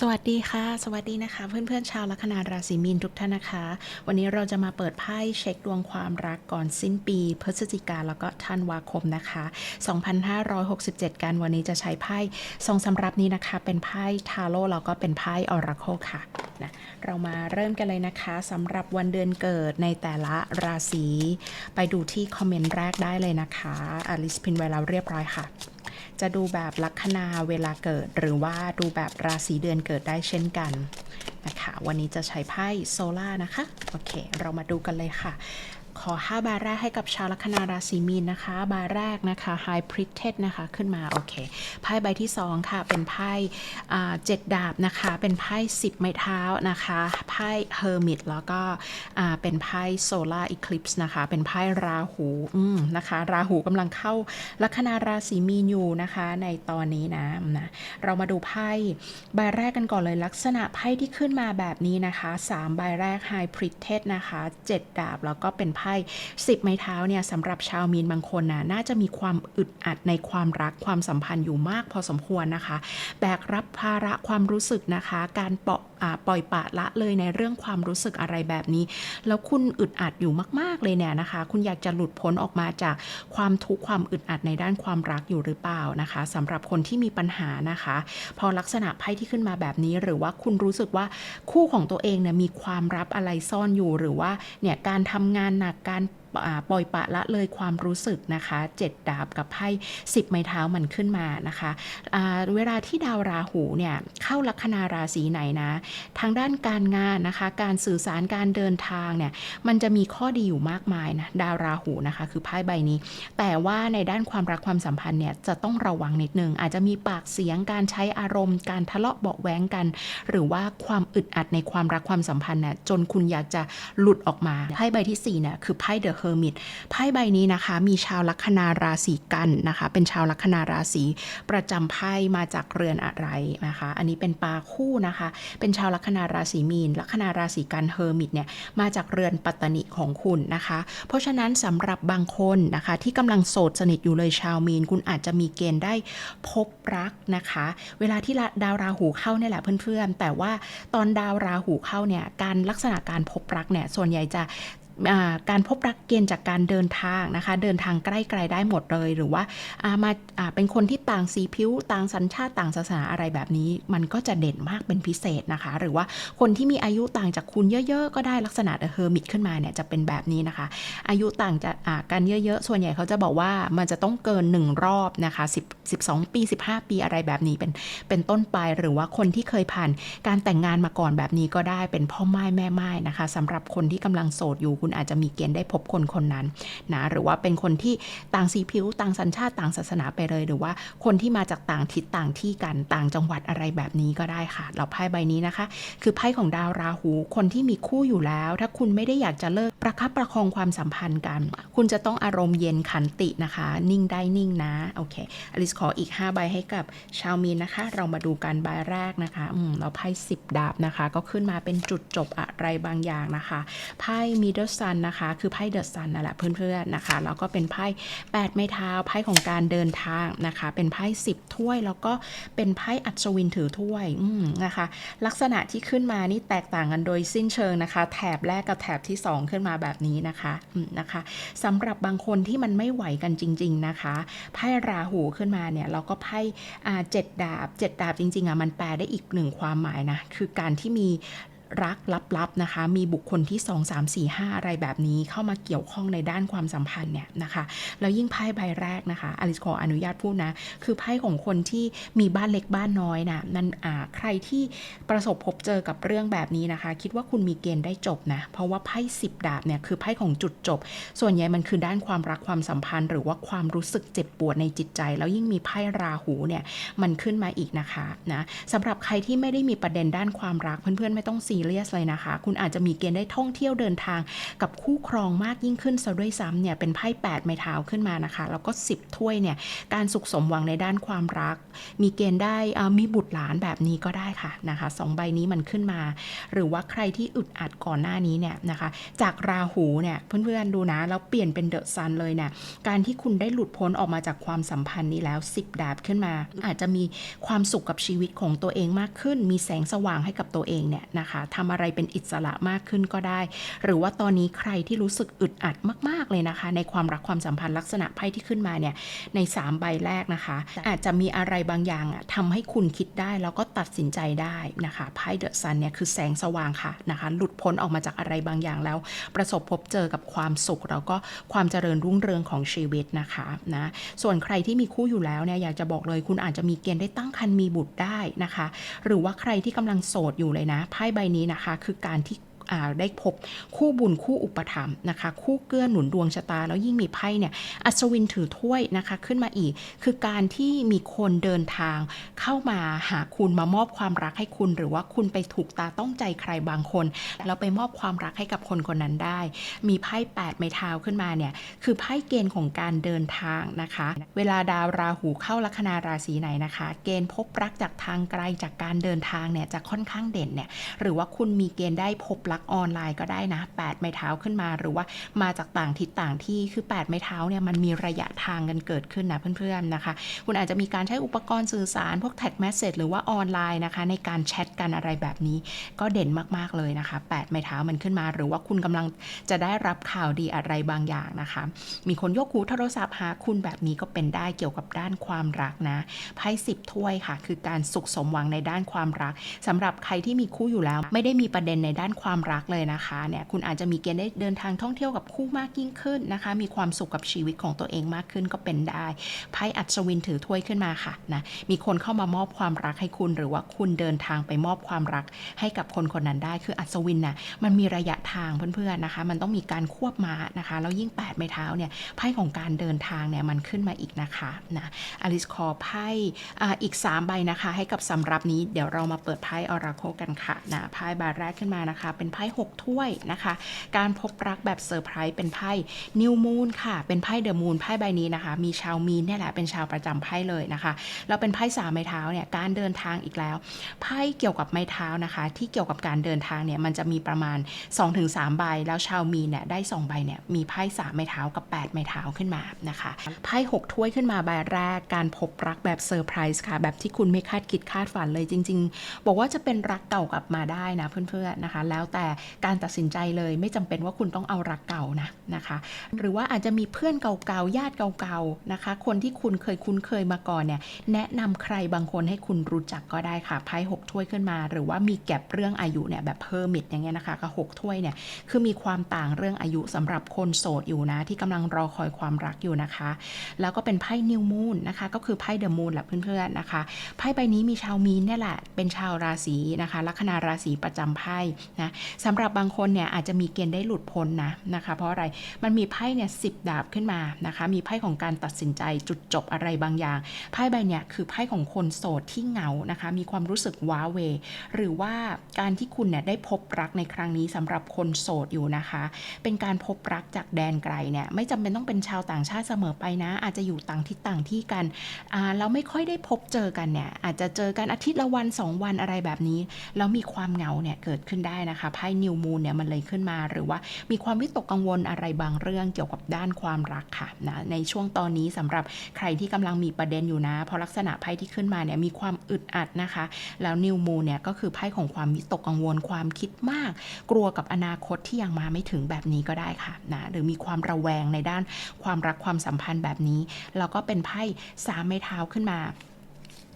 สวัสดีค่ะ สวัสดีนะคะ เพื่อนๆชาวลัคนาราศีมีนทุกท่านนะคะ วันนี้เราจะมาเปิดไพ่เช็คดวงความรักก่อนสิ้นปี พฤศจิกาแล้วก็ธันวาคมนะคะ 2567 กันวันนี้จะใช้ไพ่ทรงสำรับนี้นะคะ เป็นไพ่ทาโร่แล้วก็เป็นไพ่ออราโคค่ะนะเรามาเริ่มกันเลยนะคะสำหรับวันเดือนเกิดในแต่ละราศีไปดูที่คอมเมนต์แรกได้เลยนะคะอลิสพินไว้แล้วเรียบร้อยค่ะ จะดูแบบลัคนาเวลาเกิด หรือว่าดูแบบราศีเดือนเกิดได้เช่นกันนะคะ วันนี้จะใช้ไพ่โซล่านะคะ โอเค เรามาดูกันเลยค่ะ ขอ 5 บาร์แรกให้กับชาวลัคนาราศีมีนนะคะ บาร์แรกนะคะ High Priestess นะคะขึ้นมา โอเค ไพ่ใบที่ 2 ค่ะ เป็นไพ่เจ็ดดาบนะคะ เป็นไพ่10ไม้เท้านะคะ ไพ่ Hermit แล้วก็เป็นไพ่ Solar Eclipse นะคะ เป็นไพ่ราหูอืมนะคะ ราหูกำลังเข้าลัคนาราศีมีนอยู่นะคะ ในตอนนี้นะนะ เรามาดูไพ่ใบแรกกันก่อนเลยลักษณะไพ่ที่ขึ้นมาแบบนี้นะคะ3ใบแรก High Priestess นะคะ 7 ดาบแล้วก็เป็นไพ่10 ไม้เท้าเนี่ยสำหรับชาวมีนบางคนนะน่าจะมีความอึดอัดในความรักความสัมพันธ์อยู่มากพอสมควรนะคะ แบกรับภาระความรู้สึกนะคะ การเปาะปล่อยปะละเลยในเรื่องความรู้สึกอะไรแบบนี้ แล้วคุณอึดอัดอยู่มาก ๆ เลยเนี่ยนะคะ คุณอยากจะหลุดพ้นออกมาจากความทุกข์ความอึดอัดในด้านความรักอยู่หรือเปล่านะคะสำหรับคนที่มีปัญหานะคะ พอลักษณะไพ่ที่ขึ้นมาแบบนี้ หรือว่าคุณรู้สึกว่าคู่ของตัวเองเนี่ยมีความรับอะไรซ่อนอยู่หรือว่าเนี่ยการทำงานหนักการ ปล่อยปละละเลยความรู้สึกนะคะเจ็ดดาบกับไพ่สิบไม้เท้ามันขึ้นมานะคะเวลาที่ดาวราหูเนี่ยเข้าลัคนาราศีไหนนะ ทางด้านการงานนะคะ การสื่อสารการเดินทางเนี่ยมันจะมีข้อดีอยู่มากมายนะดาวราหูนะคะคือไพ่ใบนี้ แต่ว่าในด้านความรักความสัมพันธ์เนี่ยจะต้องระวังนิดนึงอาจจะมีปากเสียงการใช้อารมณ์ การทะเลาะเบาแว้งกัน หรือว่าความอึดอัดในความรักความสัมพันธ์เนี่ยจนคุณอยากจะหลุดออกมาไพ่ใบที่สี่เนี่ยคือไพ่เดอะอร์มิตไพ่ใบนี้นะคะมีชาวลัคนาราศีกันนะคะ เป็นชาวลัคนาราศีประจำไพ่มาจากเรือนอะไรนะคะ อันนี้เป็นปลาคู่นะคะ เป็นชาวลัคนาราศีมีน ลัคนาราศีกันเฮอร์มิตเนี่ยมาจากเรือนปัตตนิของคุณนะคะ เพราะฉะนั้นสำหรับบางคนนะคะที่กำลังโสดสนิทอยู่เลยชาวมีน คุณอาจจะมีเกณฑ์ได้พบรักนะคะ เวลาที่ดาวราหูเข้าเนี่ยแหละเพื่อนๆ แต่ว่าตอนดาวราหูเข้าเนี่ยการลักษณะการพบรักเนี่ยส่วนใหญ่จะ การพบรักเกณฑ์จากการเดินทางนะคะ เดินทางใกล้ไกลได้หมดเลย หรือว่าามาาเป็นคนที่ต่างสีผิวต่างสัญชาติต่างศาสนาอะไรแบบนี้ มันก็จะเด่นมากเป็นพิเศษนะคะ หรือว่าคนที่มีอายุต่างจากคุณเยอะๆ ก็ได้ลักษณะเฮอร์มิตขึ้นมาเนี่ยจะเป็นแบบนี้นะคะ อายุต่างจากากันเยอะๆ ส่วนใหญ่เขาจะบอกว่ามันจะต้องเกิน 1 รอบนะคะ10 12 ปี 15 ปีอะไรแบบนี้เป็นเป็นต้นไปหรือว่าคนที่เคยผ่านการแต่งงานมาก่อนแบบนี้ก็ได้เป็นพ่อไม้แม่ไม้นะคะสำหรับคนที่กำลังโสดอยู่คุณอาจจะมีเกณฑ์ได้พบคนคนนั้นนะหรือว่าเป็นคนที่ต่างสีผิวต่างสัญชาติต่างศาสนาไปเลย หรือว่าคนที่มาจากต่างทิศต่างที่กันต่างจังหวัดอะไรแบบนี้ก็ได้ค่ะเราไพ่ใบนี้นะคะ คือไพ่ของดาวราหู คนที่มีคู่อยู่แล้ว ถ้าคุณไม่ได้อยากจะเลิกประคับประคองความสัมพันธ์กัน คุณจะต้องอารมณ์เย็นขันตินะคะ นิ่งได้นิ่งนะโอเคอลิสขออีก 5 ใบให้กับชาวมีนนะคะ เรามาดูกันใบแรกนะคะอืมเราไพ่สิบดาบนะคะ ก็ขึ้นมาเป็นจุดจบอะไรบางอย่างนะคะไพ่มิดเดิลซันนะคะ คือไพ่เดอะซันนั่นแหละเพื่อนๆนะคะแล้วก็เป็นไพ่8ไม้เท้าไพ่ของการเดินทางนะคะ เป็นไพ่10ถ้วย แล้วก็เป็นไพ่อัศวินถือถ้วยนะคะ ลักษณะที่ขึ้นมานี่แตกต่างกันโดยสิ้นเชิงนะคะ แถบแรกกับแถบที่ 2 ขึ้นมาแบบนี้นะคะนะคะสำหรับบางคนที่มันไม่ไหวกันจริง ๆนะคะไพ่ราหูขึ้นมาเนี่ยเราก็ไพ่เจ็ดดาบเจ็ดดาบจริงๆอะมันแปลได้อีกหนึ่งความหมายนะคือการที่มี รักลับๆนะคะ มีบุคคลที่ 2 3 4 5 อะไรแบบนี้เข้ามาเกี่ยวข้องในด้านความสัมพันธ์เนี่ยนะคะ แล้วยิ่งไพ่ใบแรกนะคะอลิสขออนุญาตพูดนะ คือไพ่ของคนที่มีบ้านเล็กบ้านน้อยนะนั่นอ่าใครที่ประสบพบเจอกับเรื่องแบบนี้นะคะ คิดว่าคุณมีเกณฑ์ได้จบนะ เพราะว่าไพ่สิบดาบเนี่ยคือไพ่ของจุดจบ ส่วนใหญ่มันคือด้านความรักความสัมพันธ์ หรือว่าความรู้สึกเจ็บปวดในจิตใจ แล้วยิ่งมีไพ่ราหูเนี่ยมันขึ้นมาอีกนะคะนะสำหรับใครที่ไม่ได้มีประเด็นด้านความรักเพื่อนๆไม่ต้องซีซีเรียสเลยนะคะ คุณอาจจะมีเกณฑ์ได้ท่องเที่ยวเดินทางกับคู่ครองมากยิ่งขึ้นซะด้วยซ้ำเนี่ยเป็นไพ่8ไม้เท้าขึ้นมานะคะ แล้วก็ 10 ถ้วยเนี่ยการสุขสมหวังในด้านความรัก มีเกณฑ์ได้มีบุตรหลานแบบนี้ก็ได้ค่ะนะคะสองใบนี้มันขึ้นมา หรือว่าใครที่อึดอัดก่อนหน้านี้เนี่ยนะคะ จากราหูเนี่ยเพื่อนๆดูนะแล้วเปลี่ยนเป็นเดอะซันเลยเนี่ยการที่คุณได้หลุดพ้นออกมาจากความสัมพันธ์นี้แล้ว 10 ดาบขึ้นมา อาจจะมีความสุขกับชีวิตของตัวเองมากขึ้น มีแสงสว่างให้กับตัวเองเนี่ยนะคะทำอะไรเป็นอิสระมากขึ้นก็ได้ หรือว่าตอนนี้ใครที่รู้สึกอึดอัดมาก ๆ เลยนะคะ ในความรักความสัมพันธ์ลักษณะไพ่ที่ขึ้นมาเนี่ยใน 3 ใบแรกนะคะ อาจจะมีอะไรบางอย่างอะทำให้คุณคิดได้แล้วก็ตัดสินใจได้นะคะไพ่เดอะซันเนี่ยคือแสงสว่างค่ะนะคะ หลุดพ้นออกมาจากอะไรบางอย่างแล้ว ประสบพบเจอกับความสุข แล้วก็ความเจริญรุ่งเรืองของชีวิตนะคะนะส่วนใครที่มีคู่อยู่แล้วเนี่ยอยากจะบอกเลยคุณอาจจะมีเกณฑ์ได้ตั้งครรภ์มีบุตรได้นะคะ หรือว่าใครที่กำลังโสดอยู่เลยนะไพ่ใบนี้นะคะ คือการที่ ได้พบคู่บุญคู่อุปถัมภ์นะคะ คู่เกื้อหนุนดวงชะตา แล้วยิ่งมีไพ่เนี่ยอัศวินถือถ้วยนะคะขึ้นมาอีก คือการที่มีคนเดินทางเข้ามาหาคุณมามอบความรักให้คุณ หรือว่าคุณไปถูกตาต้องใจใครบางคน แล้วไปมอบความรักให้กับคนคนนั้นได้ มีไพ่8ไม้เท้าขึ้นมาเนี่ยคือไพ่เกณฑ์ของการเดินทางนะคะ เวลาดาวราหูเข้าลัคนาราศีไหนนะคะ เกณฑ์พบรักจากทางไกลจากการเดินทางเนี่ยจะค่อนข้างเด่นเนี่ยหรือว่าคุณมีเกณฑ์ได้พบรักรักออนไลน์ก็ได้นะ 8 ไม้เท้าขึ้นมา หรือว่ามาจากต่างทิศต่างที่คือ 8 ไม้เท้าเนี่ยมันมีระยะทางกันเกิดขึ้นนะเพื่อนๆนะคะ คุณอาจจะมีการใช้อุปกรณ์สื่อสาร พวกแท็กแมสเซจหรือว่าออนไลน์นะคะ ในการแชทกันอะไรแบบนี้ ก็เด่นมากๆเลยนะคะ 8 ไม้เท้ามันขึ้นมา หรือว่าคุณกำลังจะได้รับข่าวดีอะไรบางอย่างนะคะ มีคนยกหูโทรศัพท์หาคุณแบบนี้ก็เป็นได้เกี่ยวกับด้านความรักนะไพ่สิบถ้วยค่ะ คือการสุขสมหวังในด้านความรักสำหรับใครที่มีคู่อยู่แล้ว ไม่ได้มีประเด็นในด้านความรักเลยนะคะเนี่ยคุณอาจจะมีเกณฑ์ได้เดินทางท่องเที่ยวกับคู่มากยิ่งขึ้นนะคะ มีความสุขกับชีวิตของตัวเองมากขึ้นก็เป็นได้ไพ่อัศวินถือถ้วยขึ้นมาค่ะนะมีคนเข้ามามอบความรักให้คุณ หรือว่าคุณเดินทางไปมอบความรักให้กับคนคนนั้นได้ คืออัศวินน่ะมันมีระยะทางเพื่อนๆนะคะ มันต้องมีการควบม้านะคะแล้วยิ่ง 8 ไม้เท้าเนี่ยไพ่ของการเดินทางเนี่ยมันขึ้นมาอีกนะคะนะอลิสคอไพ่อีก 3 ใบนะคะ ให้กับสำรับนี้เดี๋ยวเรามาเปิดไพ่อราโคกันค่ะนะไพ่ใบแรกขึ้นมานะคะเป็นไพ่6ถ้วยนะคะ การพบรักแบบเซอร์ไพรส์เป็นไพ่นิวมูนค่ะ เป็นไพ่เดอะมูนไพ่ใบนี้นะคะ มีชาวมีนเนี่ยแหละเป็นชาวประจำไพ่เลยนะคะแล้วเป็นไพ่สามไม้เท้าเนี่ยการเดินทางอีกแล้วไพ่เกี่ยวกับไม้เท้านะคะ ที่เกี่ยวกับการเดินทางเนี่ยมันจะมีประมาณ 2-3 ใบ แล้วชาวมีนเนี่ยได้ 2 ใบเนี่ยมีไพ่สามไม้เท้ากับ8ไม้เท้าขึ้นมานะคะไพ่6ถ้วยขึ้นมาใบแรกการพบรักแบบเซอร์ไพรส์ค่ะ แบบที่คุณไม่คาดคิดคาดฝันเลยจริง ๆ บอกว่าจะเป็นรักเก่ากลับมาได้นะเพื่อนๆนะคะ แล้วแต่การตัดสินใจเลยไม่จำเป็นว่าคุณต้องเอารักเก่านะนะคะ หรือว่าอาจจะมีเพื่อนเก่าๆญาติเก่าๆนะคะ คนที่คุณเคยคุ้นเคยมาก่อนเนี่ยแนะนำใครบางคนให้คุณรู้จักก็ได้ค่ะไพ่หกถ้วยขึ้นมา หรือว่ามีแก็บเรื่องอายุเนี่ยแบบเพิ่มมิดอย่างเงี้ยนะคะกับหกถ้วยเนี่ยคือมีความต่างเรื่องอายุสำหรับคนโสดอยู่นะ ที่กำลังรอคอยความรักอยู่นะคะ แล้วก็เป็นไพ่นิวมูนนะคะ ก็คือไพ่เดอะมูนแหละเพื่อนๆนะคะไพ่ใบนี้มีชาวมีนเนี่ยแหละเป็นชาวราศีนะคะลัคนาราศีประจำไพ่นะสำหรับบางคนเนี่ยอาจจะมีเกณฑ์ได้หลุดพ้นนะนะคะ เพราะอะไรมันมีไพ่เนี่ยสิดาบขึ้นมานะคะ มีไพ่ของการตัดสินใจจุดจบอะไรบางอย่างไพ่ใบเนี่ยคือไพ่ของคนโสดที่เหงานะคะ มีความรู้สึกว้าเว หรือว่าการที่คุณเนี่ยได้พบรักในครั้งนี้สำหรับคนโสดอยู่นะคะ เป็นการพบรักจากแดนไกลเนี่ยไม่จำเป็นต้องเป็นชาวต่างชาติเสมอไปนะ อาจจะอยู่ต่างทิศต่างที่กันอ่าไม่ค่อยได้พบเจอกันเนี่ยอาจจะเจอกันอาทิตย์ละวัน 2 วันอะไรแบบนี้แล้วมีความเหงาเนี่ยเกิดขึ้นได้นะคะไพ่นิวมูนเนี่ยมันเลยขึ้นมา หรือว่ามีความวิตกกังวลอะไรบางเรื่องเกี่ยวกับด้านความรักค่ะนะในช่วงตอนนี้สำหรับใครที่กำลังมีประเด็นอยู่นะ เพราะลักษณะไพ่ที่ขึ้นมาเนี่ยมีความอึดอัดนะคะ แล้วนิวมูนเนี่ยก็คือไพ่ของความวิตกกังวลความคิดมาก กลัวกับอนาคตที่ยังมาไม่ถึงแบบนี้ก็ได้ค่ะนะหรือมีความระแวงในด้านความรักความสัมพันธ์แบบนี้แล้วก็เป็นไพ่สามไม้เท้าขึ้นมา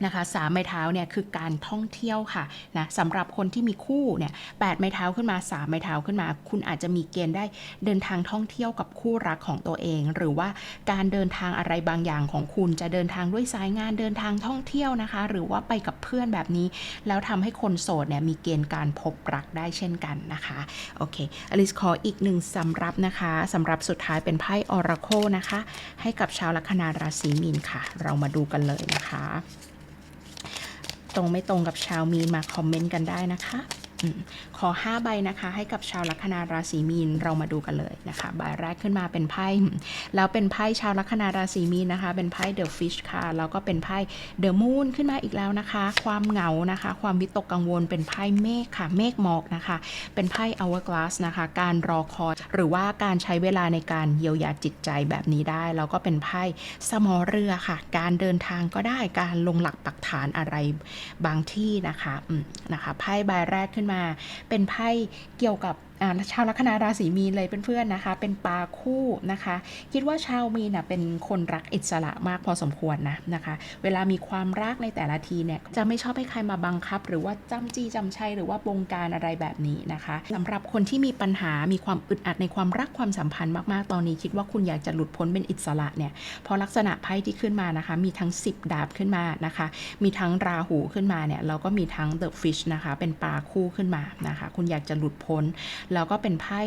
นะคะสามไม้เท้าเนี่ยคือการท่องเที่ยวค่ะนะสำหรับคนที่มีคู่เนี่ยแปดไม้เท้าขึ้นมาสามไม้เท้าขึ้นมา คุณอาจจะมีเกณฑ์ได้เดินทางท่องเที่ยวกับคู่รักของตัวเอง หรือว่าการเดินทางอะไรบางอย่างของคุณจะเดินทางด้วยสายงานเดินทางท่องเที่ยวนะคะ หรือว่าไปกับเพื่อนแบบนี้ แล้วทำให้คนโสดเนี่ยมีเกณฑ์การพบรักได้เช่นกันนะคะโอเคอลิสขออีกหนึ่งสำรับนะคะสำรับสุดท้ายเป็นไพ่ออราโคนะคะ ให้กับชาวลัคนาราศีมีนค่ะ เรามาดูกันเลยนะคะ ตรงไม่ตรงกับชาวมีนมาคอมเมนต์กันได้นะคะ ขอ 5 ใบนะคะ ให้กับชาวลัคนาราศีมีนเรามาดูกันเลยนะคะใบแรกขึ้นมาเป็นไพ่แล้วเป็นไพ่ชาวลัคนาราศีมีนนะคะ เป็นไพ่ The Fish ค่ะแล้วก็เป็นไพ่ The Moon ขึ้นมาอีกแล้วนะคะ ความเหงานะคะ ความวิตกกังวลเป็นไพ่เมฆค่ะเมฆหมอกนะคะ เป็นไพ่ Hourglass นะคะ การรอคอยหรือว่าการใช้เวลาในการเยียวยาจิตใจแบบนี้ได้ แล้วก็เป็นไพ่สมอเรือค่ะ การเดินทางก็ได้การลงหลักปักฐานอะไรบางที่นะคะนะคะไพ่ใบแรกขึ้นมา เป็นไพ่เกี่ยวกับ ชาวลัคนาราศีมีนเลยเพื่อนๆนะคะ เป็นปลาคู่นะคะ คิดว่าชาวมีนเป็นคนรักอิสระมากพอสมควรนะนะคะ เวลามีความรักในแต่ละทีเนี่ยจะไม่ชอบให้ใครมาบังคับ หรือว่าจำจี้จำชัยหรือว่าบงการอะไรแบบนี้นะคะสำหรับคนที่มีปัญหามีความอึดอัดในความรักความสัมพันธ์มากๆ ตอนนี้คิดว่าคุณอยากจะหลุดพ้นเป็นอิสระเนี่ยเพราะลักษณะไพ่ที่ขึ้นมานะคะ มีทั้ง 10 ดาบขึ้นมานะคะ มีทั้งราหูขึ้นมาเนี่ยแล้วก็มีทั้ง The Fish นะคะเป็นปลาคู่ขึ้นมานะคะ คุณอยากจะหลุดพ้นแล้วก็เป็นไพ่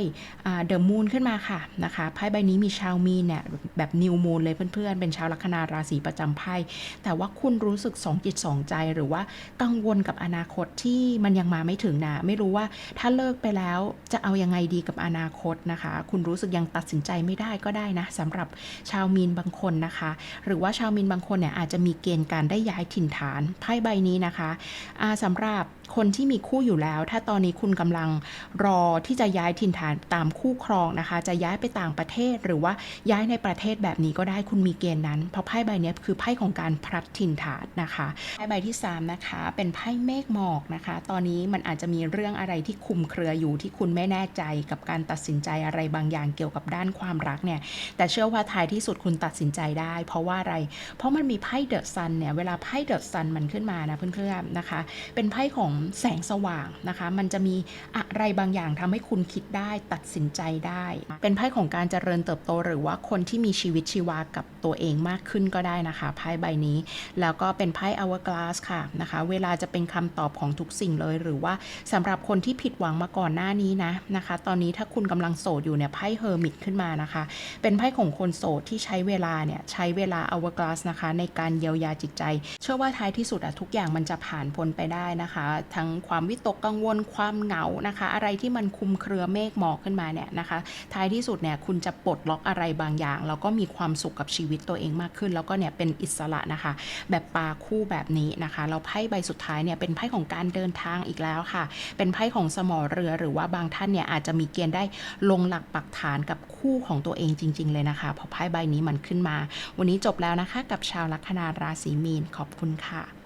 เดอะมูนขึ้นมาค่ะนะคะไพ่ใบนี้มีชาวมีนเนี่ยแบบนิวมูนเลยเพื่อนๆ เป็นชาวลัคนาราศีประจำไพ่แต่ว่าคุณรู้สึกสองจิตสองใจหรือว่ากังวลกับอนาคตที่มันยังมาไม่ถึงนะไม่รู้ว่าถ้าเลิกไปแล้วจะเอายังไงดีกับอนาคตนะคะ คุณรู้สึกยังตัดสินใจไม่ได้ก็ได้นะสำหรับชาวมีนบางคนนะคะ หรือว่าชาวมีนบางคนเนี่ยอาจจะมีเกณฑ์การได้ย้ายถิ่นฐานไพ่ใบนี้นะคะอ่าสำหรับ คนที่มีคู่อยู่แล้ว ถ้าตอนนี้คุณกำลังรอที่จะย้ายถิ่นฐานตามคู่ครองนะคะ จะย้ายไปต่างประเทศหรือว่าย้ายในประเทศแบบนี้ก็ได้คุณมีเกณฑ์นั้น เพราะไพ่ใบนี้คือไพ่ของการพลัดถิ่นฐานนะคะไพ่ใบที่สามนะคะเป็นไพ่เมฆหมอกนะคะ ตอนนี้มันอาจจะมีเรื่องอะไรที่คลุมเครืออยู่ที่คุณไม่แน่ใจกับการตัดสินใจอะไรบางอย่างเกี่ยวกับด้านความรักเนี่ยแต่เชื่อว่าท้ายที่สุดคุณตัดสินใจได้ เพราะว่าอะไร เพราะมันมีไพ่เดอะซันเนี่ยเวลาไพ่เดอะซันมันขึ้นมานะเพื่อนๆนะคะ เป็นไพ่ของแสงสว่างนะคะ มันจะมีอะไรบางอย่างทำให้คุณคิดได้ตัดสินใจได้ เป็นไพ่ของการเจริญเติบโต หรือว่าคนที่มีชีวิตชีวากับตัวเองมากขึ้นก็ได้นะคะไพ่ใบนี้ แล้วก็เป็นไพ่ hourglass ค่ะนะคะ เวลาจะเป็นคำตอบของทุกสิ่งเลย หรือว่าสำหรับคนที่ผิดหวังมาก่อนหน้านี้นะนะคะ ตอนนี้ถ้าคุณกำลังโสดอยู่เนี่ยไพ่เฮอร์มิตขึ้นมานะคะ เป็นไพ่ของคนโสดที่ใช้เวลาเนี่ยใช้เวลา hourglass นะคะ ในการเยียวยาจิตใจ เชื่อว่าท้ายที่สุดอะทุกอย่างมันจะผ่านพ้นไปได้นะคะทั้งความวิตกกังวลความเหงานะคะ อะไรที่มันคุมเครือเมฆหมอกขึ้นมาเนี่ยนะคะ ท้ายที่สุดเนี่ยคุณจะปลดล็อกอะไรบางอย่าง แล้วก็มีความสุขกับชีวิตตัวเองมากขึ้น แล้วก็เนี่ยเป็นอิสระนะคะ แบบปลาคู่แบบนี้นะคะเราไพ่ใบสุดท้ายเนี่ยเป็นไพ่ของการเดินทางอีกแล้วค่ะ เป็นไพ่ของสมอเรือหรือว่าบางท่านเนี่ยอาจจะมีเกณฑ์ได้ลงหลักปักฐานกับคู่ของตัวเองจริง ๆ เลยนะคะพราะไพ่ใบนี้มันขึ้นมา วันนี้จบแล้วนะคะ กับชาวลัคนาราศีมีนขอบคุณค่ะ